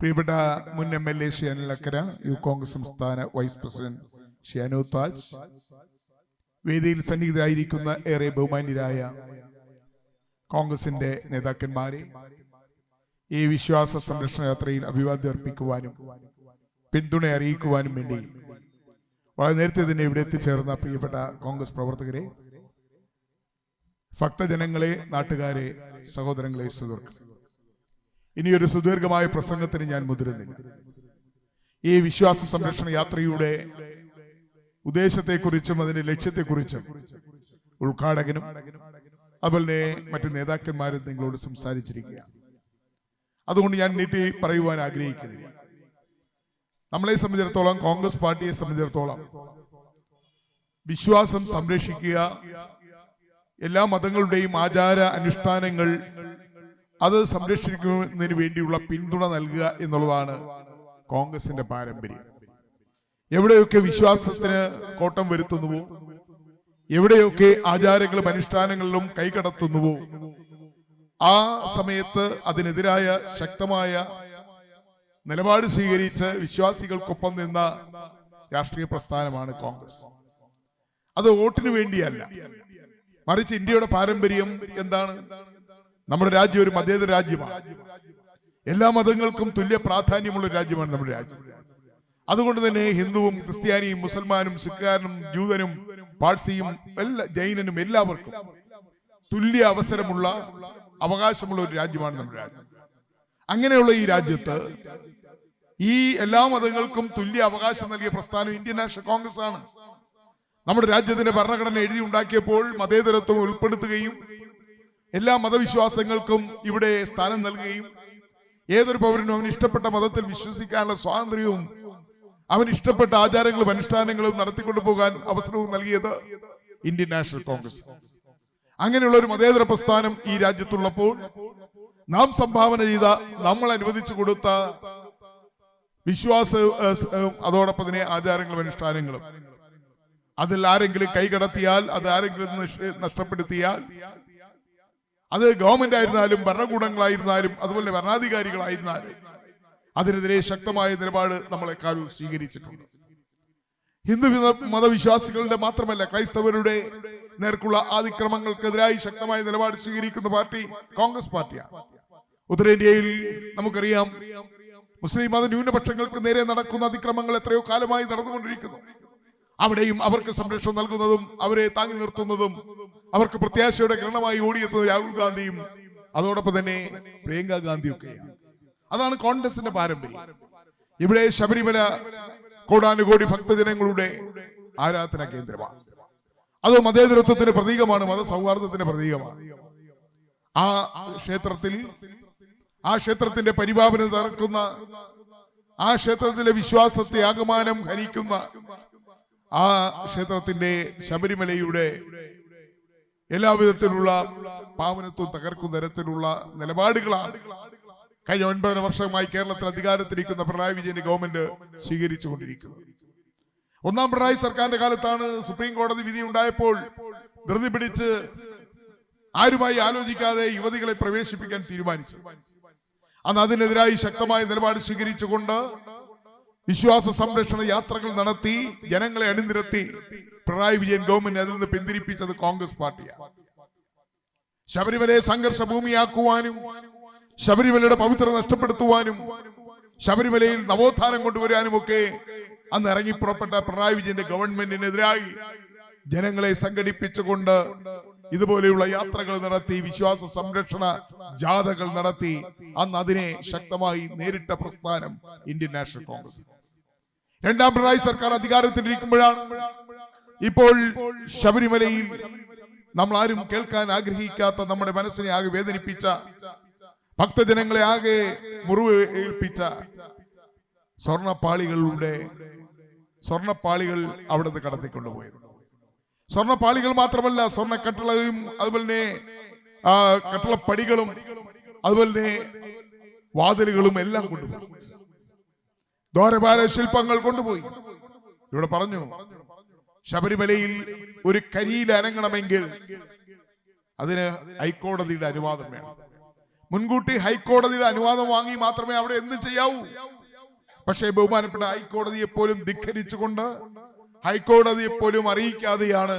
പ്രിയപ്പെട്ട മുൻ M L A ഷിയാനിലക്കര യു കോൺഗ്രസ് സംസ്ഥാന വൈസ് പ്രസിഡന്റ് ഷിയാനു താജ് വേദിയിൽ സന്നിഹിതരായിരിക്കുന്ന ഏറെ ബഹുമാന്യരായ കോൺഗ്രസിന്റെ നേതാക്കന്മാരെ ഈ വിശ്വാസ സംരക്ഷണ യാത്രയിൽ അഭിവാദ്യം അർപ്പിക്കുവാനും പിന്തുണ അറിയിക്കുവാനും വേണ്ടി വളരെ നേരത്തെ തന്നെ ഇവിടെ എത്തിച്ചേർന്ന പ്രിയപ്പെട്ട കോൺഗ്രസ് പ്രവർത്തകരെ ഭക്തജനങ്ങളെ നാട്ടുകാരെ സഹോദരങ്ങളെ സുഹൃത്തുക്കൾ ഇനിയൊരു സുദീർഘമായ പ്രസംഗത്തിന് ഞാൻ മുതിരുന്നില്ല. ഈ വിശ്വാസ സംരക്ഷണ യാത്രയുടെ ഉദ്ദേശത്തെക്കുറിച്ചും അതിന്റെ ലക്ഷ്യത്തെക്കുറിച്ചും ഉദ്ഘാടകനും അതുപോലെ മറ്റു നേതാക്കന്മാരും നിങ്ങളോട് സംസാരിച്ചിരിക്കുക അതുകൊണ്ട് ഞാൻ നീട്ടി പറയുവാൻ ആഗ്രഹിക്കുന്നില്ല. നമ്മളെ സംബന്ധിച്ചിടത്തോളം കോൺഗ്രസ് പാർട്ടിയെ സംബന്ധിച്ചിടത്തോളം വിശ്വാസം സംരക്ഷിക്കുക എല്ലാ മതങ്ങളുടെയും ആചാര അനുഷ്ഠാനങ്ങൾ അത് സംരക്ഷിക്കുന്നതിന് വേണ്ടിയുള്ള പിന്തുണ നൽകുക എന്നുള്ളതാണ് കോൺഗ്രസിന്റെ പാരമ്പര്യം. എവിടെയൊക്കെ വിശ്വാസത്തിന് കോട്ടം വരുത്തുന്നുവോ? എവിടെയൊക്കെ ആചാരങ്ങളും അനുഷ്ഠാനങ്ങളിലും കൈകടത്തുന്നുവോ? ആ സമയത്ത് അതിനെതിരായ ശക്തമായ നിലപാട് സ്വീകരിച്ച് വിശ്വാസികൾക്കൊപ്പം നിന്ന രാഷ്ട്രീയ പ്രസ്ഥാനമാണ് കോൺഗ്രസ്. അത് വോട്ടിനു വേണ്ടിയല്ല. മറിച്ച് ഇന്ത്യയുടെ പാരമ്പര്യം എന്താണ്? നമ്മുടെ രാജ്യം ഒരു മതേതര രാജ്യമാണ്. എല്ലാ മതങ്ങൾക്കും തുല്യ പ്രാധാന്യമുള്ള രാജ്യമാണ് നമ്മുടെ രാജ്യം. അതുകൊണ്ട് തന്നെ ഹിന്ദുവും ക്രിസ്ത്യാനിയും മുസൽമാനും സിഖുകാരനും ജൂതനും പാഴ്സിയും എല്ലാ ജൈനനും എല്ലാവർക്കും തുല്യ അവസരമുള്ള അവകാശമുള്ള ഒരു രാജ്യമാണ് നമ്മുടെ രാജ്യം. അങ്ങനെയുള്ള ഈ രാജ്യത്ത് ഈ എല്ലാ മതങ്ങൾക്കും തുല്യ അവകാശം നൽകിയ പ്രസ്ഥാനം ഇന്ത്യൻ നാഷണൽ കോൺഗ്രസ് ആണ് നമ്മുടെ രാജ്യത്തിന്റെ ഭരണഘടന എഴുതി ഉണ്ടാക്കിയപ്പോൾ മതേതരത്വം ഉൾപ്പെടുത്തുകയും എല്ലാ മതവിശ്വാസങ്ങൾക്കും ഇവിടെ സ്ഥാനം നൽകുകയും ഏതൊരു പൗരനും അവന് ഇഷ്ടപ്പെട്ട മതത്തിൽ വിശ്വസിക്കാനുള്ള സ്വാതന്ത്ര്യവും അവൻ ഇഷ്ടപ്പെട്ട ആചാരങ്ങളും അനുഷ്ഠാനങ്ങളും നടത്തിക്കൊണ്ടു പോകാൻ അവസരവും നൽകിയത് ഇന്ത്യൻ നാഷണൽ കോൺഗ്രസ്. അങ്ങനെയുള്ള ഒരു മതേതര പ്രസ്ഥാനം ഈ രാജ്യത്തുള്ളപ്പോൾ നാം സംഭാവന ചെയ്ത നമ്മൾ അനുവദിച്ചു കൊടുത്ത വിശ്വാസ അതോടൊപ്പം തന്നെ ആചാരങ്ങളും അനുഷ്ഠാനങ്ങളും. അതിൽ ആരെങ്കിലും കൈകടത്തിയാൽ അത് ആരെങ്കിലും നിഷ്- നഷ്ടപ്പെടുത്തിയാൽ അത് ഗവൺമെന്റ് ആയിരുന്നാലും ഭരണകൂടങ്ങളായിരുന്നാലും അതുപോലെ ഭരണാധികാരികളായിരുന്നാലും അതിനെതിരെ ശക്തമായ നിലപാട് നമ്മളെക്കാളും സ്വീകരിച്ചിട്ടുണ്ട്. ഹിന്ദു മതവിശ്വാസികളുടെ മാത്രമല്ല ക്രൈസ്തവരുടെ നേർക്കുള്ള അതിക്രമങ്ങൾക്കെതിരായി ശക്തമായ നിലപാട് സ്വീകരിക്കുന്ന പാർട്ടി കോൺഗ്രസ് പാർട്ടിയാണ്. ഉത്തരേന്ത്യയിൽ നമുക്കറിയാം മുസ്ലിം മത ന്യൂനപക്ഷങ്ങൾക്ക് നേരെ നടക്കുന്ന അതിക്രമങ്ങൾ എത്രയോ കാലമായി നടന്നുകൊണ്ടിരിക്കുന്നു. അവിടെയും അവർക്ക് സംരക്ഷണം നൽകുന്നതും അവരെ താങ്ങി നിർത്തുന്നതും അവർക്ക് പ്രത്യാശയുടെ കിരണമായി ഓടിയെത്തുന്ന രാഹുൽ ഗാന്ധിയും അതോടൊപ്പം തന്നെ പ്രിയങ്ക ഗാന്ധിയും ഒക്കെയാണ് അതാണ് കോൺഗ്രസിന്റെ പാരമ്പര്യം. ഇവിടെ ശബരിമല കോടാനുകോടി ഭക്തജനങ്ങളുടെ ആരാധന കേന്ദ്രമാണ്. അത് മതേതരത്വത്തിന്റെ പ്രതീകമാണ് മതസൗഹാർദ്ദത്തിന്റെ പ്രതീകമാണ്. ആ ക്ഷേത്രത്തിൽ ആ ക്ഷേത്രത്തിന്റെ പരിപാവന തകർക്കുന്ന ആ ക്ഷേത്രത്തിലെ വിശ്വാസത്തെ ആകമാനം ഹനിക്കുന്ന ആ ക്ഷേത്രത്തിന്റെ ശബരിമലയുടെ എല്ലാവിധത്തിലുള്ള പാവനത്വം തകർക്കുന്ന തരത്തിലുള്ള നിലപാടുകളാണ്. കഴിഞ്ഞ ഒൻപതര വർഷമായി കേരളത്തിൽ അധികാരത്തിലിരിക്കുന്ന പിണറായി വിജയന്റെ ഗവൺമെന്റ് സ്വീകരിച്ചുകൊണ്ടിരിക്കുന്നത്. ഒന്നാം പിണറായി സർക്കാരിന്റെ കാലത്താണ് സുപ്രീം കോടതി വിധി ഉണ്ടായപ്പോൾ ധൃതി പിടിച്ച് ആരുമായി ആലോചിക്കാതെ യുവതികളെ പ്രവേശിപ്പിക്കാൻ തീരുമാനിച്ചു അന്ന് അതിനെതിരായി ശക്തമായ നിലപാട് സ്വീകരിച്ചുകൊണ്ട് വിശ്വാസ സംരക്ഷണ യാത്രകൾ നടത്തി ജനങ്ങളെ അണിനിരത്തി. പിണറായി വിജയൻ ഗവൺമെന്റ് അതിൽ നിന്ന് പിന്തിരിപ്പിച്ചത് കോൺഗ്രസ് പാർട്ടിയാണ് ശബരിമലയെ സംഘർഷ ഭൂമിയാക്കുവാനും ശബരിമലയുടെ പവിത്രത നഷ്ടപ്പെടുത്തുവാനും ശബരിമലയിൽ നവോത്ഥാനം കൊണ്ടുവരാനും ഒക്കെ അന്ന് ഇറങ്ങി പുറപ്പെട്ട പിണറായി വിജയന്റെ ഗവൺമെന്റിനെതിരായി ജനങ്ങളെ സംഘടിപ്പിച്ചുകൊണ്ട് ഇതുപോലെയുള്ള യാത്രകൾ നടത്തി വിശ്വാസ സംരക്ഷണ ജാഥകൾ നടത്തി. അന്ന് അതിനെ ശക്തമായി നേരിട്ട പ്രസ്ഥാനം ഇന്ത്യൻ നാഷണൽ കോൺഗ്രസ്. രണ്ടാം പിണറായി സർക്കാർ അധികാരത്തിലിരിക്കുമ്പോഴാണ് ഇപ്പോൾ ശബരിമലയിൽ നമ്മൾ ആരും കേൾക്കാൻ ആഗ്രഹിക്കാത്ത നമ്മുടെ മനസ്സിനെ ആകെ വേദനിപ്പിച്ച ഭക്തജനങ്ങളെ ആകെ മുറിവ് ഏൽപ്പിച്ച സ്വർണപ്പാളികളുടെ സ്വർണപ്പാളികൾ അവിടുന്ന് കടത്തിക്കൊണ്ടുപോയത്. സ്വർണപ്പാളികൾ മാത്രമല്ല സ്വർണ കട്ടളയും അതുപോലെ തന്നെ കട്ടളപ്പടികളും അതുപോലെ തന്നെ വാതിലുകളും എല്ലാം കൊണ്ടുപോയി. ദ്വാരപാല ശില്പങ്ങൾ കൊണ്ടുപോയി. ഇവിടെ പറഞ്ഞു ശബരിമലയിൽ ഒരു കരിയിൽ അനങ്ങണമെങ്കിൽ അതിന് ഹൈക്കോടതിയുടെ അനുവാദം വേണം. മുൻകൂട്ടി ഹൈക്കോടതിയുടെ അനുവാദം വാങ്ങി മാത്രമേ അവിടെ എന്ത് ചെയ്യാവൂ? പക്ഷേ ബഹുമാനപ്പെട്ട ഹൈക്കോടതിയെ പോലും ധിഖരിച്ചുകൊണ്ട് ഹൈക്കോടതിയെ പോലും അറിയിക്കാതെയാണ്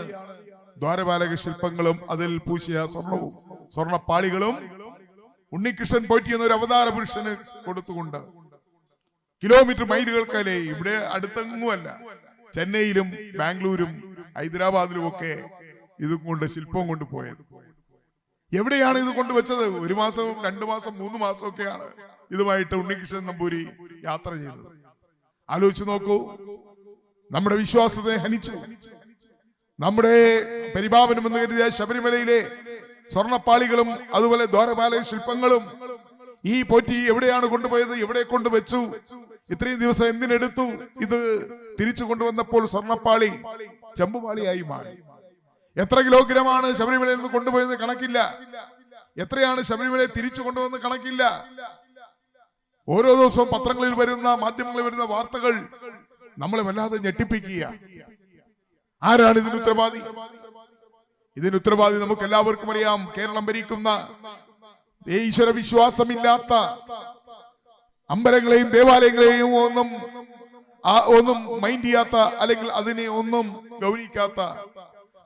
ദ്വാരപാലക ശില്പങ്ങളും അതിൽ പൂശിയ സ്വർണവും സ്വർണപ്പാളികളും ഉണ്ണികൃഷ്ണൻ പോറ്റി ഒരു അവതാര പുരുഷന് കൊടുത്തുകൊണ്ട് കിലോമീറ്റർ മൈലുകൾക്കല്ലേ? ഇവിടെ അടുത്തെങ്ങുമല്ല. ചെന്നൈയിലും ബാംഗ്ലൂരും ഹൈദരാബാദിലും ഒക്കെ ഇത് കൊണ്ട് ശില്പം കൊണ്ട് പോയത്. എവിടെയാണ് ഇത് കൊണ്ടുവച്ചത് ഒരു മാസവും രണ്ടു മാസം മൂന്ന് മാസം ഒക്കെയാണ് ഇതുമായിട്ട് ഉണ്ണികൃഷ്ണൻ നമ്പൂരി യാത്ര ചെയ്തത്. ആലോചിച്ച് നോക്കൂ. നമ്മുടെ വിശ്വാസത്തെ ഹനിച്ചു. നമ്മുടെ പരിപാവനം എന്ന് കരുതിയ ശബരിമലയിലെ സ്വർണപ്പാളികളും അതുപോലെ ദ്വാരപാലയ ശില്പങ്ങളും ഈ പോറ്റി എവിടെയാണ് കൊണ്ടുപോയത്? എവിടെ കൊണ്ടുവച്ചു? ഇത്രയും ദിവസം എന്തിനെടുത്തു? ഇത് തിരിച്ചു കൊണ്ടുവന്നപ്പോൾ സ്വർണപ്പാളി ചെമ്പുപാളിയായി മാറി. എത്ര കിലോഗ്രാമാണ് ശബരിമലയിൽ നിന്ന് കൊണ്ടുപോയത് കണക്കില്ല. എത്രയാണ് ശബരിമലയെ തിരിച്ചു കൊണ്ടുവന്ന് കണക്കില്ല. ഓരോ ദിവസവും പത്രങ്ങളിൽ വരുന്ന മാധ്യമങ്ങളിൽ വരുന്ന വാർത്തകൾ നമ്മളെ വല്ലാതെ ഞെട്ടിപ്പിക്കുക. ആരാണ് ഇതിന് ഉത്തരവാദി? ഇതിന് ഉത്തരവാദി നമുക്ക് എല്ലാവർക്കും അറിയാം. കേരളം ഭരിക്കുന്ന ഈശ്വര വിശ്വാസമില്ലാത്ത അമ്പലങ്ങളെയും ദേവാലയങ്ങളെയും ഒന്നും ഒന്നും മൈൻഡ് ചെയ്യാത്ത അല്ലെങ്കിൽ അതിനെ ഒന്നും ഗൗനിക്കാത്ത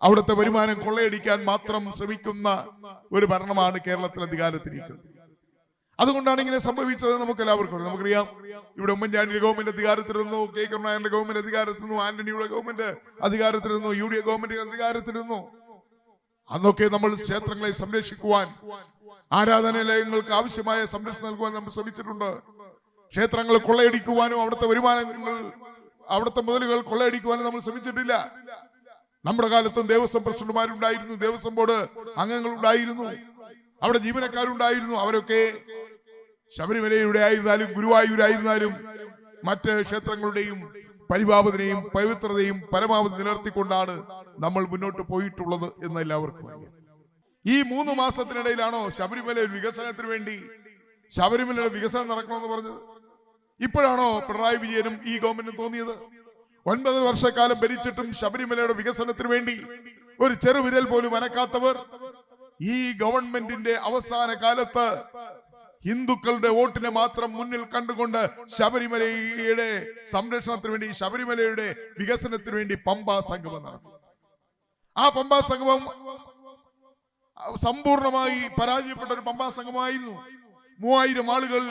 അവിടുത്തെ വരുമാനം കൊള്ളയടിക്കാൻ മാത്രം ശ്രമിക്കുന്ന ഒരു ഭരണമാണ് കേരളത്തിൽ അധികാരത്തിരിക്കുന്നത് അതുകൊണ്ടാണ് ഇങ്ങനെ സംഭവിച്ചത് നമുക്ക് എല്ലാവർക്കും നമുക്കറിയാം ഇവിടെ ഉമ്മൻചാണ്ടിയുടെ ഗവൺമെന്റ് അധികാരത്തിലിരുന്നു കെ. കരുണാകരന്റെ ഗവൺമെന്റ് അധികാരത്തിരുന്നു ആന്റണിയുടെ ഗവൺമെന്റ് അധികാരത്തിലിരുന്നു യു ഡി എ ഗവൺമെന്റ് അധികാരത്തിലിരുന്നു. അന്നൊക്കെ നമ്മൾ ക്ഷേത്രങ്ങളെ സംരക്ഷിക്കുവാൻ ആരാധനാലയങ്ങൾക്ക് ആവശ്യമായ സംരക്ഷണം നൽകുവാൻ നമ്മൾ ശ്രമിച്ചിട്ടുണ്ട്. ക്ഷേത്രങ്ങൾ കൊള്ളയടിക്കുവാനും അവിടുത്തെ വരുമാനങ്ങൾ അവിടുത്തെ മുതലുകൾ കൊള്ളയടിക്കുവാനും നമ്മൾ ശ്രമിച്ചിട്ടില്ല. നമ്മുടെ കാലത്തും ദേവസ്വം പ്രസിഡന്റുമാരുണ്ടായിരുന്നു ദേവസ്വം ബോർഡ് അംഗങ്ങൾ ഉണ്ടായിരുന്നു അവിടെ ജീവനക്കാരുണ്ടായിരുന്നു. അവരൊക്കെ ശബരിമലയുടെ ആയിരുന്നാലും ഗുരുവായൂരായിരുന്നാലും മറ്റ് ക്ഷേത്രങ്ങളുടെയും പരിപാവതിനെയും പവിത്രതയും പരമാവധി നിലനിർത്തിക്കൊണ്ടാണ് നമ്മൾ മുന്നോട്ട് പോയിട്ടുള്ളത് എന്ന് എല്ലാവർക്കും അറിയാം. ഈ മൂന്ന് മാസത്തിനിടയിലാണോ ശബരിമല വികസനത്തിന് വേണ്ടി ശബരിമലയുടെ വികസനം നടക്കണമെന്ന് പറഞ്ഞത്? ഇപ്പോഴാണോ പിണറായി വിജയനും ഈ ഗവൺമെന്റിനും തോന്നിയത്? ഒൻപത് വർഷക്കാലം ഭരിച്ചിട്ടും ശബരിമലയുടെ വികസനത്തിന് വേണ്ടി ഒരു ചെറുവിരൽ പോലും അനക്കാത്തവർ ഈ ഗവൺമെന്റിന്റെ അവസാന കാലത്ത് ഹിന്ദുക്കളുടെ വോട്ടിനെ മാത്രം മുന്നിൽ കണ്ടുകൊണ്ട് ശബരിമലയുടെ സംരക്ഷണത്തിന് വേണ്ടി ശബരിമലയുടെ വികസനത്തിന് വേണ്ടി പമ്പാ സംഗമം നടത്തി. ആ പമ്പാ സംഗമം സമ്പൂർണമായി പരാജയപ്പെട്ട ഒരു പമ്പാ സംഗമായിരുന്നു മൂവായിരം ആളുകൾ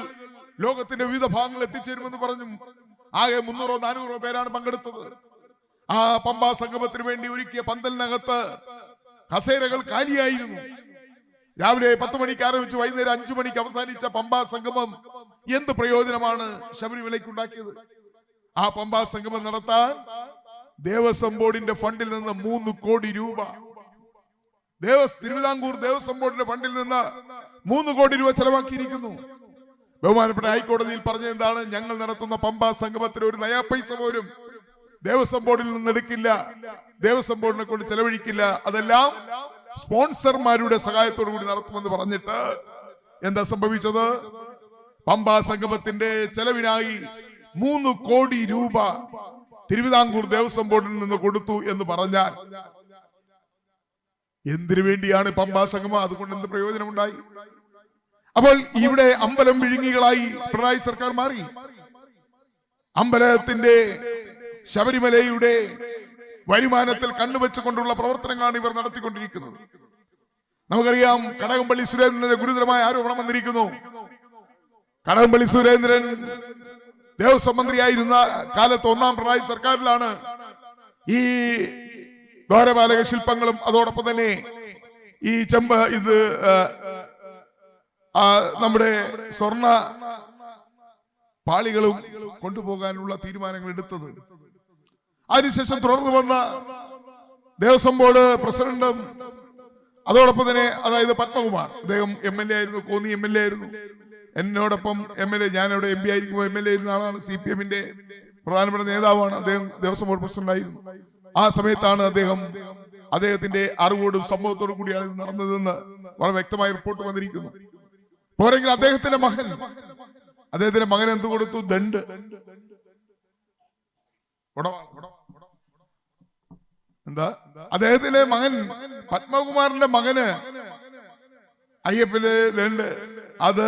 ലോകത്തിന്റെ വിവിധ ഭാഗങ്ങളിൽ എത്തിച്ചേരുമെന്ന് പറഞ്ഞു ആകെ മുന്നൂറോ നാനൂറോ പേരാണ് പങ്കെടുത്തത്. ആ പമ്പാ സംഗമത്തിന് വേണ്ടി ഒരുക്കിയ പന്തലിനകത്ത് കസേരകൾ കാലിയായിരുന്നു. രാവിലെ പത്ത് മണിക്ക് ആരംഭിച്ച് വൈകുന്നേരം അഞ്ചു മണിക്ക് അവസാനിച്ച പമ്പാ സംഗമം എന്ത് പ്രയോജനമാണ് ശബരിമലയ്ക്ക് ഉണ്ടാക്കിയത് ആ പമ്പാ സംഗമം നടത്താൻ ദേവസ്വം ബോർഡിന്റെ ഫണ്ടിൽ നിന്ന് മൂന്ന് കോടി രൂപ. ദേവസ് തിരുവിതാംകൂർ ദേവസ്വം ബോർഡിന്റെ ഫണ്ടിൽ നിന്ന് മൂന്ന് കോടി രൂപ ചെലവാക്കിയിരിക്കുന്നു. ബഹുമാനപ്പെട്ട ഹൈക്കോടതിയിൽ പറഞ്ഞ എന്താണ് ഞങ്ങൾ നടത്തുന്ന പമ്പ സംഗമത്തിന് ഒരു നയാ പൈസ പോലും ദേവസ്വം ബോർഡിൽ നിന്ന് എടുക്കില്ല. ദേവസ്വം ബോർഡിനെ കൊണ്ട് ചെലവഴിക്കില്ല. അതെല്ലാം സ്പോൺസർമാരുടെ സഹായത്തോടു കൂടി നടത്തുമെന്ന് പറഞ്ഞിട്ട് എന്താ സംഭവിച്ചത്? പമ്പ സംഗമത്തിന്റെ ചെലവിനായി മൂന്ന് കോടി രൂപ തിരുവിതാംകൂർ ദേവസ്വം ബോർഡിൽ നിന്ന് കൊടുത്തു എന്ന് പറഞ്ഞാൽ എന്തിനു വേണ്ടിയാണ് പമ്പാ സംഗമം? അതുകൊണ്ട് എന്ത് പ്രയോജനമുണ്ടായി? അപ്പോൾ ഇവിടെ അമ്പലം വിഴുങ്ങികളായി പിണറായി സർക്കാർ മാറി. അമ്പലത്തിന്റെ ശബരിമലയുടെ വരുമാനത്തിൽ കണ്ണുവെച്ചുകൊണ്ടുള്ള പ്രവർത്തനങ്ങളാണ് ഇവർ നടത്തിക്കൊണ്ടിരിക്കുന്നത്. നമുക്കറിയാം കടകംപള്ളി സുരേന്ദ്രന്റെ ഗുരുതരമായ ആരോപണം വന്നിരിക്കുന്നു. കടകംപള്ളി സുരേന്ദ്രൻ ദേവസ്വം മന്ത്രിയായിരുന്ന കാലത്ത് ഒന്നാം പിണറായി സർക്കാരിലാണ് ഈ ദ്വാരപാലക ശില്പങ്ങളും അതോടൊപ്പം തന്നെ ഈ ചെമ്പ് ഇത് നമ്മുടെ സ്വർണ പാളികളും കൊണ്ടുപോകാനുള്ള തീരുമാനങ്ങൾ എടുത്തത്. അതിനുശേഷം തുടർന്ന് വന്ന ദേവസ്വം ബോർഡ് പ്രസിഡന്റും അതോടൊപ്പം തന്നെ അതായത് പത്മകുമാർ അദ്ദേഹം എം എൽ എ ആയിരുന്നു കോന്നി എം എൽ എ ആയിരുന്നു. എന്നോടൊപ്പം എം എൽ എ ഞാനിവിടെ എം പി ആയിരിക്കുമ്പോൾ എം എൽ എ ആയിരുന്ന ആളാണ് സി പി എമ്മിന്റെ പ്രധാനപ്പെട്ട നേതാവാണ് അദ്ദേഹം ദേവസ്വം ബോർഡ് പ്രസിഡന്റ് ആയിരുന്നു ആ സമയത്താണ് അദ്ദേഹം അദ്ദേഹത്തിന്റെ അറിവോടും സംഭവത്തോടും കൂടിയാണ് ഇത് നടന്നതെന്ന് വളരെ വ്യക്തമായ റിപ്പോർട്ട് വന്നിരിക്കുന്നു. പോരെങ്കിൽ അദ്ദേഹത്തിന്റെ മകൻ. അദ്ദേഹത്തിന്റെ മകൻ എന്ത് കൊടുത്തു? ദണ്ട്. എന്താ? അദ്ദേഹത്തിന്റെ മകൻ പത്മകുമാറിന്റെ മകന്. അയ്യപ്പന് ദണ്ട് അത്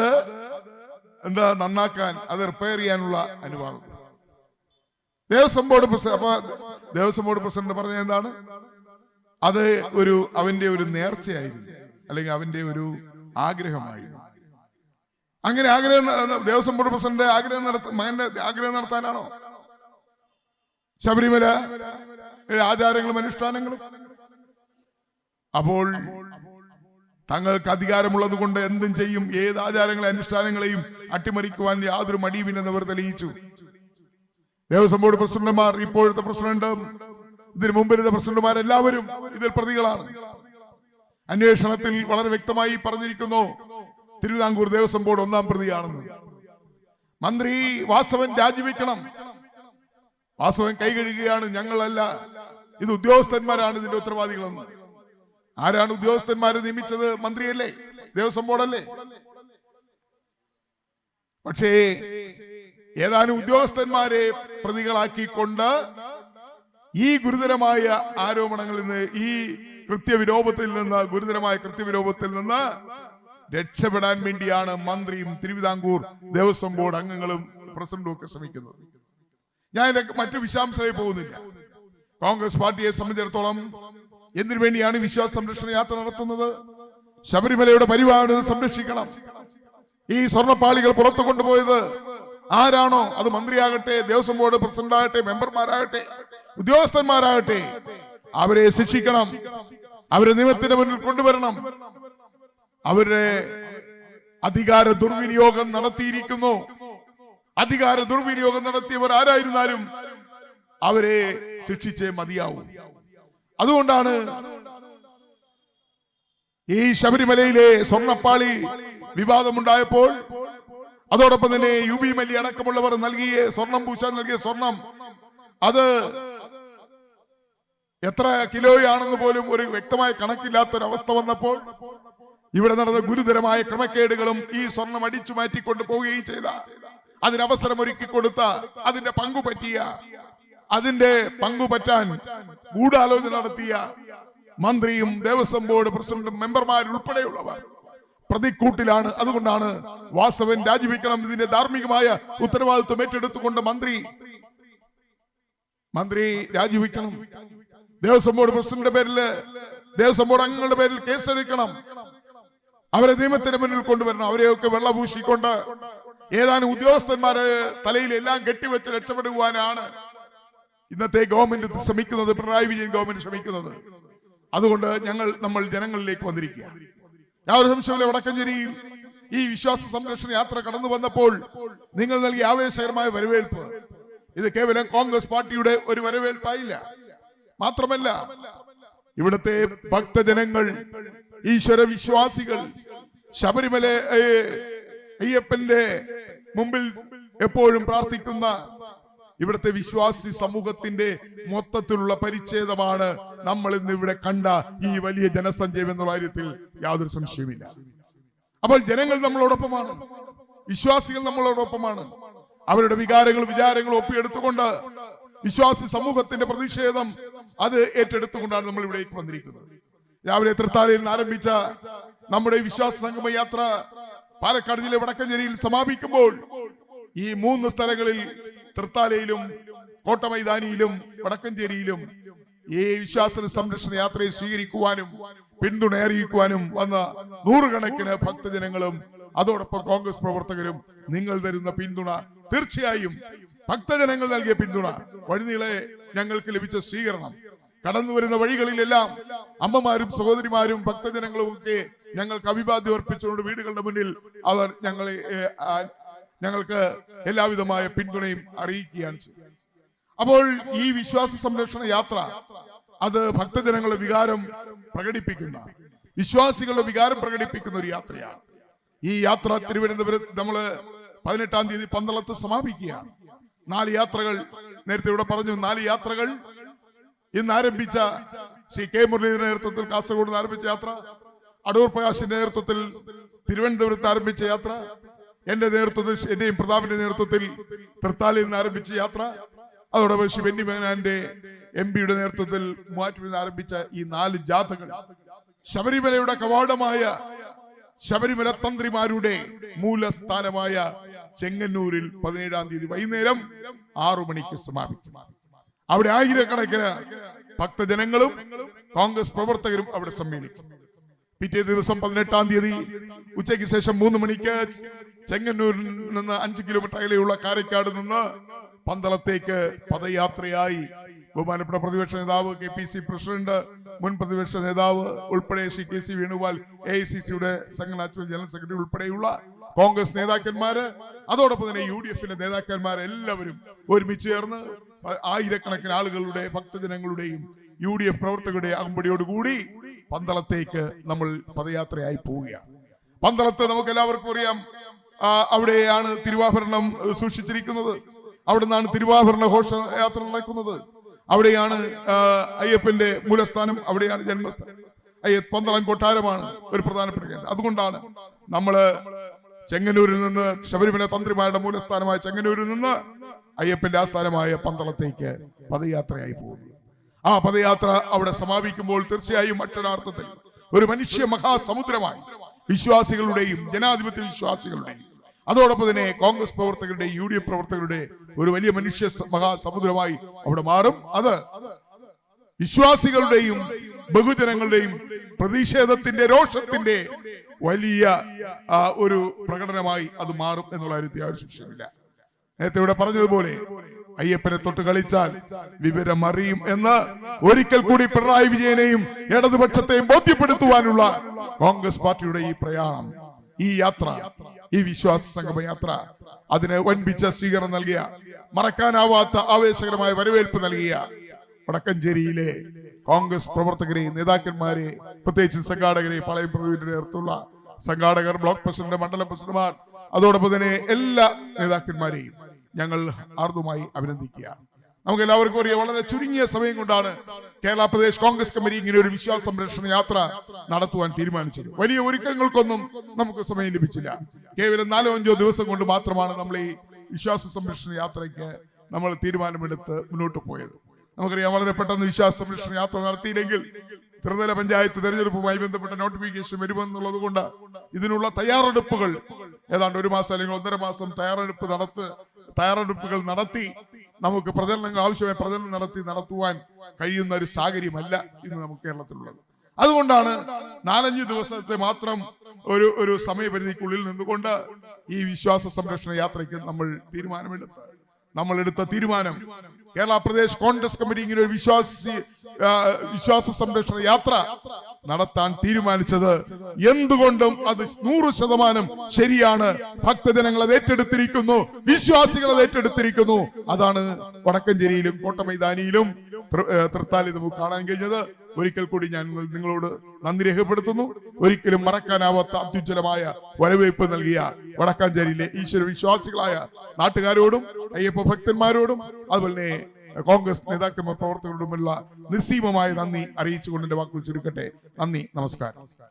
എന്താ? നന്നാക്കാൻ അത് റിപ്പയർ ചെയ്യാനുള്ള അനുവാദം. ദേവസ്വം ബോർഡ് പ്രസിഡന്റ് അപ്പൊ ദേവസ്വം ബോർഡ് പ്രസിഡന്റ് പറഞ്ഞ എന്താണ്? അത് ഒരു അവന്റെ ഒരു നേർച്ചയായിരുന്നു. അല്ലെങ്കിൽ അവന്റെ ഒരു ആഗ്രഹമായിരുന്നു. അങ്ങനെ ആഗ്രഹം ദേവസ്വം ബോർഡ് പ്രസിഡന്റ് ആഗ്രഹം നടത്ത മകന്റെ ആഗ്രഹം നടത്താനാണോ? ശബരിമല ആചാരങ്ങളും അനുഷ്ഠാനങ്ങളും. അപ്പോൾ തങ്ങൾക്ക് അധികാരമുള്ളത് കൊണ്ട് എന്തും ചെയ്യും. ഏത് ആചാരങ്ങളെ അനുഷ്ഠാനങ്ങളെയും അട്ടിമറിക്കുവാൻ യാതൊരു മടിയുമില്ലെന്ന് അവർ തെളിയിച്ചു. ദേവസ്വം ബോർഡ് പ്രസിഡന്റുമാർ ഇപ്പോഴത്തെ പ്രസിഡന്റ് ഇതിനു മുമ്പിരുന്ന പ്രസിഡന്റുമാർ എല്ലാവരും ഇതിൽ പ്രതികളാണ്. അന്വേഷണത്തിൽ വളരെ വ്യക്തമായി പറഞ്ഞിരിക്കുന്നു. തിരുവിതാംകൂർ ദേവസ്വം ബോർഡ് ഒന്നാം പ്രതിയാണെന്ന്. മന്ത്രി വാസവൻ രാജിവെക്കണം. വാസവൻ കൈകഴുകുകയാണ് ഞങ്ങളല്ല ഇത് ഉദ്യോഗസ്ഥന്മാരാണ് ഇതിന്റെ ഉത്തരവാദികളെന്ന്. ആരാണ് ഉദ്യോഗസ്ഥന്മാരെ നിയമിച്ചത്? മന്ത്രിയല്ലേ? ദേവസ്വം ബോർഡല്ലേ? പക്ഷേ ഏതാനും ഉദ്യോഗസ്ഥന്മാരെ പ്രതികളാക്കിക്കൊണ്ട് ഈ ഗുരുതരമായ ആരോപണങ്ങളിൽ നിന്ന് ഈ കൃത്യവിരോപത്തിൽ നിന്ന് ഗുരുതരമായ കൃത്യവിരോപത്തിൽ നിന്ന് രക്ഷപ്പെടാൻ വേണ്ടിയാണ് മന്ത്രിയും തിരുവിതാംകൂർ ദേവസ്വം ബോർഡ് അംഗങ്ങളും പ്രസിഡന്റും ഒക്കെ ശ്രമിക്കുന്നത്. ഞാൻ മറ്റു വിശദാംശങ്ങളിൽ പോകുന്നില്ല. കോൺഗ്രസ് പാർട്ടിയെ സംബന്ധിച്ചിടത്തോളം എന്തിനു വേണ്ടിയാണ് വിശ്വാസ സംരക്ഷണ യാത്ര നടത്തുന്നത്? ശബരിമലയുടെ പരിപാടി സംരക്ഷിക്കണം. ഈ സ്വർണപ്പാളികൾ പുറത്തു കൊണ്ടുപോയത് ആരാണോ? അത് മന്ത്രിയാകട്ടെ ദേവസ്വം ബോർഡ് പ്രസിഡന്റ് ആകട്ടെ മെമ്പർമാരാകട്ടെ ഉദ്യോഗസ്ഥന്മാരാകട്ടെ. അവരെ ശിക്ഷിക്കണം. അവരെ നിയമത്തിന്റെ മുന്നിൽ കൊണ്ടുവരണം. അവരുടെ അധികാര ദുർവിനിയോഗം നടത്തിയിരിക്കുന്നു. അധികാര ദുർവിനിയോഗം നടത്തിയവർ ആരായിരുന്നാലും അവരെ ശിക്ഷിച്ചേ മതിയാവും. അതുകൊണ്ടാണ് ഈ ശബരിമലയിലെ സ്വർണപ്പാളി വിവാദമുണ്ടായപ്പോൾ അതോടൊപ്പം തന്നെ യു ബി മല്ലി അടക്കമുള്ളവർ നൽകിയ സ്വർണം പൂശാൻ നൽകിയ സ്വർണം. അത് എത്ര കിലോയാണെന്ന് പോലും ഒരു വ്യക്തമായ കണക്കില്ലാത്തൊരവസ്ഥ വന്നപ്പോൾ ഇവിടെ നടന്ന ഗുരുതരമായ ക്രമക്കേടുകളും ഈ സ്വർണം അടിച്ചു മാറ്റിക്കൊണ്ട് പോവുകയും ചെയ്ത. അതിനവസരം ഒരുക്കി കൊടുത്ത അതിന്റെ പങ്കു പറ്റിയ അതിന്റെ പങ്കു പറ്റാൻ ഗൂഢാലോചന നടത്തിയ മന്ത്രിയും ദേവസ്വം ബോർഡ് പ്രസിഡന്റും മെമ്പർമാരുൾപ്പെടെയുള്ളവർ പ്രതിക്കൂട്ടിലാണ്. അതുകൊണ്ടാണ് വാസവൻ രാജിവെക്കണം ഇതിന്റെ ധാർമ്മികമായ ഉത്തരവാദിത്വം ഏറ്റെടുത്തുകൊണ്ട് മന്ത്രി മന്ത്രി രാജിവെക്കണം. ദേവസ്വം ബോർഡ് പ്രസിഡന്റിന്റെ പേരിൽ ദേവസ്വം ബോർഡ് അംഗങ്ങളുടെ പേരിൽ കേസെടുക്കണം. അവരെ നിയമത്തിന്റെ മുന്നിൽ കൊണ്ടുവരണം. അവരെയൊക്കെ വെള്ളപൂശിക്കൊണ്ട് ഏതാനും ഉദ്യോഗസ്ഥന്മാരെ തലയിൽ എല്ലാം കെട്ടിവെച്ച് രക്ഷപ്പെടുവാനാണ് ഇന്നത്തെ ഗവൺമെന്റ് ശ്രമിക്കുന്നത് പിണറായി വിജയൻ ഗവൺമെന്റ് ശ്രമിക്കുന്നത്. അതുകൊണ്ട് ഞങ്ങൾ നമ്മൾ ജനങ്ങളിലേക്ക് വന്നിരിക്കുക യാതൊരു സംശയമില്ല വടക്കഞ്ചേരിയിൽ ഈ വിശ്വാസ സംരക്ഷണ യാത്ര കടന്നു വന്നപ്പോൾ നിങ്ങൾ നൽകിയ ആവേശകരമായ വരവേൽപ്പ്. ഇത് കേവലം കോൺഗ്രസ് പാർട്ടിയുടെ ഒരു വരവേൽപ്പായില്ല. മാത്രമല്ല ഇവിടുത്തെ ഭക്തജനങ്ങൾ ഈശ്വര വിശ്വാസികൾ. ശബരിമല അയ്യപ്പന്റെ മുമ്പിൽ എപ്പോഴും പ്രാർത്ഥിക്കുന്ന ഇവിടുത്തെ വിശ്വാസി സമൂഹത്തിന്റെ മൊത്തത്തിലുള്ള പരിച്ഛേദമാണ് നമ്മൾ ഇന്ന് ഇവിടെ കണ്ട ഈ വലിയ ജനസഞ്ചയം എന്ന കാര്യത്തിൽ യാതൊരു സംശയവുമില്ല. അപ്പോൾ ജനങ്ങൾ നമ്മളോടൊപ്പമാണ്. വിശ്വാസികൾ നമ്മളോടൊപ്പമാണ്. അവരുടെ വികാരങ്ങളും വിചാരങ്ങളും ഒപ്പിയെടുത്തുകൊണ്ട് വിശ്വാസി സമൂഹത്തിന്റെ പ്രതിഷേധം അത് ഏറ്റെടുത്തുകൊണ്ടാണ് നമ്മൾ ഇവിടേക്ക് വന്നിരിക്കുന്നത്. രാവിലെ തൃത്താലയിൽ ആരംഭിച്ച നമ്മുടെ വിശ്വാസ സംഗമ യാത്ര പാലക്കാട് ജില്ല വടക്കഞ്ചേരിയിൽ സമാപിക്കുമ്പോൾ ഈ മൂന്ന് സ്ഥലങ്ങളിൽ തൃത്താലയിലും കോട്ടമൈതാനിയിലും വടക്കഞ്ചേരിയിലും ഈ വിശ്വാസ സംരക്ഷണ യാത്രയെ സ്വീകരിക്കുവാനും പിന്തുണ അറിയിക്കുവാനും വന്ന നൂറുകണക്കിന് ഭക്തജനങ്ങളും അതോടൊപ്പം കോൺഗ്രസ് പ്രവർത്തകരും നിങ്ങൾ തരുന്ന പിന്തുണ തീർച്ചയായും ഭക്തജനങ്ങൾ നൽകിയ പിന്തുണ. വഴിനീളെ ഞങ്ങൾക്ക് ലഭിച്ച സ്വീകരണം. കടന്നു വരുന്ന വഴികളിലെല്ലാം അമ്മമാരും സഹോദരിമാരും ഭക്തജനങ്ങളും ഒക്കെ ഞങ്ങൾക്ക് അഭിവാദ്യം അർപ്പിച്ചുകൊണ്ട് വീടുകളുടെ മുന്നിൽ അവർ ഞങ്ങളെ ഞങ്ങൾക്ക് എല്ലാവിധമായ പിന്തുണയും അറിയിക്കുകയാണ് ചെയ്യുന്നത്. അപ്പോൾ ഈ വിശ്വാസ സംരക്ഷണ യാത്ര അത് ഭക്തജനങ്ങളുടെ വികാരം പ്രകടിപ്പിക്കുന്ന വിശ്വാസികളുടെ വികാരം പ്രകടിപ്പിക്കുന്ന ഒരു യാത്രയാണ്. ഈ യാത്ര തിരുവനന്തപുരത്ത് നമ്മൾ പതിനെട്ടാം തീയതി പന്തളത്ത് സമാപിക്കുകയാണ്. നാല് യാത്രകൾ നേരത്തെ ഇവിടെ പറഞ്ഞു നാല് യാത്രകൾ ഇന്ന് ആരംഭിച്ച ശ്രീ കെ മുരളീധരന്റെ നേതൃത്വത്തിൽ കാസർഗോഡ് ആരംഭിച്ച യാത്ര അടൂർ പ്രകാശിന്റെ നേതൃത്വത്തിൽ തിരുവനന്തപുരത്ത് ആരംഭിച്ച യാത്ര എന്റെ നേതൃത്വത്തിൽ എന്റെയും പ്രതാപിന്റെ നേതൃത്വത്തിൽ തൃത്താലിൽ നിന്ന് ആരംഭിച്ച യാത്ര അതോടൊപ്പം ശ്രീ ബെന്നി മേനാന്റെ എം പിയുടെ നേതൃത്വത്തിൽ മൂവാറ്റുപുഴ ആരംഭിച്ച ഈ നാല് ജാഥകൾ ശബരിമലയുടെ കവാടമായ ശബരിമല തന്ത്രിമാരുടെ മൂലസ്ഥാനമായ ചെങ്ങന്നൂരിൽ പതിനേഴാം തീയതി വൈകുന്നേരം ആറു മണിക്ക് സമാപിക്കും. അവിടെ ആയിരക്കണക്കിന് ഭക്തജനങ്ങളും കോൺഗ്രസ് പ്രവർത്തകരും അവിടെ സമ്മേളിച്ചു പിറ്റേ ദിവസം പതിനെട്ടാം തീയതി ഉച്ചയ്ക്ക് ശേഷം മൂന്ന് മണിക്ക് ചെങ്ങന്നൂരിൽ നിന്ന് അഞ്ച് കിലോമീറ്റർ അകലെയുള്ള കാരക്കാട് നിന്ന് പന്തളത്തേക്ക് പദയാത്രയായി ബഹുമാനപ്പെട്ട പ്രതിപക്ഷ നേതാവ് കെ പി സി പ്രസിഡന്റ് മുൻ പ്രതിപക്ഷ നേതാവ് ഉൾപ്പെടെ Shri K C Venugopal A I C സിയുടെ സംഘടനാ ജനറൽ സെക്രട്ടറി ഉൾപ്പെടെയുള്ള കോൺഗ്രസ് നേതാക്കന്മാര് അതോടൊപ്പം തന്നെ യു ഡി എഫിന്റെ നേതാക്കന്മാർ എല്ലാവരും ഒരുമിച്ച് ചേർന്ന് ആയിരക്കണക്കിന് ആളുകളുടെ ഭക്തജനങ്ങളുടെയും യു ഡി എഫ് പ്രവർത്തകരുടെ അകമ്പടിയോടുകൂടി പന്തളത്തേക്ക് നമ്മൾ പദയാത്രയായി പോവുകയാണ്. പന്തളത്ത് നമുക്ക് എല്ലാവർക്കും അറിയാം അവിടെയാണ് തിരുവാഭരണം സൂക്ഷിച്ചിരിക്കുന്നത്. അവിടെ നിന്നാണ് തിരുവാഭരണ ഘോഷയാത്ര നടക്കുന്നത്. അവിടെയാണ് അയ്യപ്പന്റെ മൂലസ്ഥാനം അവിടെയാണ് ജന്മസ്ഥാനം പന്തളം കൊട്ടാരമാണ് ഒരു പ്രധാനപ്പെട്ട കേന്ദ്രം. അതുകൊണ്ടാണ് നമ്മൾ ചെങ്ങന്നൂരിൽ നിന്ന് ശബരിമല തന്ത്രിമാരുടെ മൂലസ്ഥാനമായ ചെങ്ങന്നൂരിൽ നിന്ന് അയ്യപ്പന്റെ ആസ്ഥാനമായ പന്തളത്തേക്ക് പദയാത്രയായി പോകുന്നത് ആ പദയാത്ര അവിടെ സമാപിക്കുമ്പോൾ തീർച്ചയായും അക്ഷരാർത്ഥത്തിൽ ഒരു മനുഷ്യ മഹാസമുദ്രമായി വിശ്വാസികളുടെയും ജനാധിപത്യ വിശ്വാസികളുടെയും അതോടൊപ്പം തന്നെ കോൺഗ്രസ് പ്രവർത്തകരുടെ യു ഡി എഫ് പ്രവർത്തകരുടെ ഒരു വലിയ മനുഷ്യ മഹാസമുദ്രമായി അവിടെ മാറും. അത് വിശ്വാസികളുടെയും ബഹുജനങ്ങളുടെയും പ്രതിഷേധത്തിന്റെ രോഷത്തിന്റെ വലിയ ഒരു പ്രകടനമായി അത് മാറും എന്നുള്ള കാര്യത്തിൽ ആ ഒരു സംശയമില്ല നേരത്തെ ഇവിടെ പറഞ്ഞതുപോലെ അയ്യപ്പനെ തൊട്ട് കളിച്ചാൽ വിവരം അറിയും എന്ന് ഒരിക്കൽ കൂടി പിണറായി വിജയനെയും ഇടതുപക്ഷത്തെയും ബോധ്യപ്പെടുത്തുവാനുള്ള കോൺഗ്രസ് പാർട്ടിയുടെ ഈ പ്രയാണം ഈ യാത്ര ഈ വിശ്വാസ സംഗമ യാത്ര അതിന് വൻപിച്ച സ്വീകരണം നൽകിയ മറക്കാനാവാത്ത ആവേശകരമായ വരവേൽപ്പ് നൽകിയ വടക്കഞ്ചേരിയിലെ കോൺഗ്രസ് പ്രവർത്തകരെ നേതാക്കന്മാരെ പ്രത്യേകിച്ച് സംഘാടകരെ പാളയം പ്രതിവിന്റെ നേതൃത്വമുള്ള സംഘാടകർ ബ്ലോക്ക് പ്രസിഡന്റ് മണ്ഡലം പ്രസിഡന്റുമാർ അതോടൊപ്പം തന്നെ എല്ലാ നേതാക്കന്മാരെയും ഞങ്ങൾ ആർദ്രമായി അഭിനന്ദിക്കുക. നമുക്ക് എല്ലാവർക്കും അറിയാം വളരെ ചുരുങ്ങിയ സമയം കൊണ്ടാണ് കേരള പ്രദേശ് കോൺഗ്രസ് കമ്മിറ്റി ഇങ്ങനെ ഒരു വിശ്വാസ സംരക്ഷണ യാത്ര നടത്തുവാൻ തീരുമാനിച്ചത്. വലിയ ഒരുക്കങ്ങൾക്കൊന്നും നമുക്ക് സമയം ലഭിച്ചില്ല. കേവലം നാലോ അഞ്ചോ ദിവസം കൊണ്ട് മാത്രമാണ് നമ്മൾ ഈ വിശ്വാസ സംരക്ഷണ യാത്രയ്ക്ക് നമ്മൾ തീരുമാനമെടുത്ത് മുന്നോട്ട് പോയത്. നമുക്കറിയാം വളരെ പെട്ടെന്ന് വിശ്വാസം സംരക്ഷണ യാത്ര നടത്തിയില്ലെങ്കിൽ ത്രിതല പഞ്ചായത്ത് തെരഞ്ഞെടുപ്പുമായി ബന്ധപ്പെട്ട നോട്ടിഫിക്കേഷൻ വരുമെന്നുള്ളത് കൊണ്ട് ഇതിനുള്ള തയ്യാറെടുപ്പുകൾ ഏതാണ്ട് ഒരു മാസം അല്ലെങ്കിൽ ഒന്നര മാസം തയ്യാറെടുപ്പ് നടത്ത് തയ്യാറെടുപ്പുകൾ നടത്തി നമുക്ക് പ്രചരണങ്ങൾ ആവശ്യമായ പ്രചരണം നടത്തി നടത്തുവാൻ കഴിയുന്ന ഒരു സാഹചര്യമല്ല ഇന്ന് നമുക്ക് കേരളത്തിലുള്ളത്. അതുകൊണ്ടാണ് നാലഞ്ച് ദിവസത്തെ മാത്രം ഒരു ഒരു സമയപരിധിക്കുള്ളിൽ നിന്നുകൊണ്ട് ഈ വിശ്വാസ സംരക്ഷണ യാത്രയ്ക്ക് നമ്മൾ തീരുമാനമെടുത്ത് നമ്മൾ എടുത്ത തീരുമാനം. കേരള പ്രദേശ് കോൺഗ്രസ് കമ്മിറ്റി ഇങ്ങനെ ഒരു വിശ്വാസി വിശ്വാസ സംരക്ഷണ യാത്ര നടത്താൻ തീരുമാനിച്ചത് എന്തുകൊണ്ടും അത് നൂറ് ശതമാനം ശരിയാണ്. ഭക്തജനങ്ങൾ അത് ഏറ്റെടുത്തിരിക്കുന്നു. വിശ്വാസികൾ അത് ഏറ്റെടുത്തിരിക്കുന്നു. അതാണ് വടക്കഞ്ചേരിയിലും കോട്ടമൈതാനിയിലും തൃത്താലി നമുക്ക് കാണാൻ കഴിഞ്ഞത്. ഒരിക്കൽ കൂടി ഞാൻ നിങ്ങളോട് നന്ദി രേഖപ്പെടുത്തുന്നു. ഒരിക്കലും മറക്കാനാവാത്ത അത്യുജ്വലമായ വരവേൽപ്പ് നൽകിയ വടക്കാഞ്ചേരിയിലെ ഈശ്വര വിശ്വാസികളായ നാട്ടുകാരോടും അയ്യപ്പ ഭക്തന്മാരോടും അതുപോലെ കോൺഗ്രസ് നേതാക്കന്മാർ പ്രവർത്തകരോടുമുള്ള നിസ്സീമമായ നന്ദി അറിയിച്ചുകൊണ്ട് എന്റെ വാക്കുകൾ ചുരുക്കട്ടെ. നന്ദി നമസ്കാരം.